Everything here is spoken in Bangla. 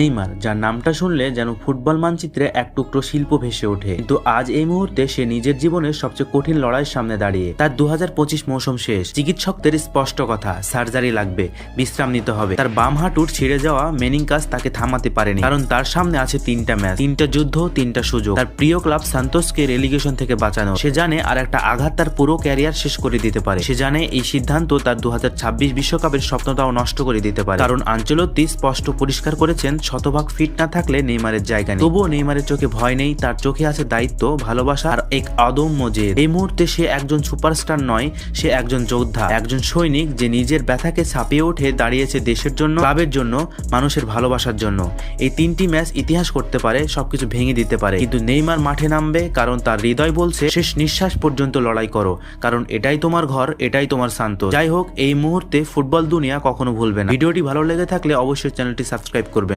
নেইমার, যার নামটা শুনলে যেন ফুটবল মানচিত্রে এক টুকরো শিল্প ভেসে ওঠে। কিন্তু আজ এই মুহূর্তে সে নিজের জীবনের সবচেয়ে কঠিন লড়াইয়ের সামনে দাঁড়িয়ে। তার দু মৌসুম শেষ। চিকিৎসকদের স্পষ্ট কথা, সার্জারি লাগবে, বিশ্রাম নিতে হবে। তার বাম হাঁটুর ছিঁড়ে যাওয়া মেনিংকাস তাকে থামাতে পারেনি। কারণ তার সামনে আছে তিনটা ম্যাচ, তিনটা যুদ্ধ, তিনটা সুযোগ। তার প্রিয় ক্লাব সান্তোসকে রেলিগেশন থেকে বাঁচানো। সে জানে আর একটা আঘাত তার পুরো ক্যারিয়ার শেষ করে দিতে পারে। সে জানে এই সিদ্ধান্ত তার দু বিশ্বকাপের স্বপ্নটাও নষ্ট করে দিতে পারে। কারণ আঞ্চলত্তি স্পষ্ট পরিষ্কার করেছেন শতভাগ ফিট না থাকলে নেইমারের জায়গা নেই। তবুও নেইমারের চোখে ভয় নেই, তার চোখে আছে দায়িত্ব, ভালোবাসা আর এক অদম্য জেদ। এই মুহূর্তে সে একজন সুপারস্টার নয়, সে একজন যোদ্ধা, একজন সৈনিক যে নিজের ব্যথাকে ছাপিয়ে উঠে দাঁড়িয়েছে দেশের জন্য, ক্লাবের জন্য, মানুষের ভালোবাসার জন্য। এই তিনটি ম্যাচ ইতিহাস করতে পারে, সবকিছু ভেঙে দিতে পারে। কিন্তু নেইমার মাঠে নামবে, কারণ তার হৃদয় বলছে, শেষ নিঃশ্বাস পর্যন্ত লড়াই করো, কারণ এটাই তোমার ঘর, এটাই তোমার শান্ত। যাই হোক, এই মুহূর্তে ফুটবল দুনিয়া কখনো ভুলবে না। ভিডিওটি ভালো লেগে থাকলে অবশ্যই চ্যানেলটি সাবস্ক্রাইব করবে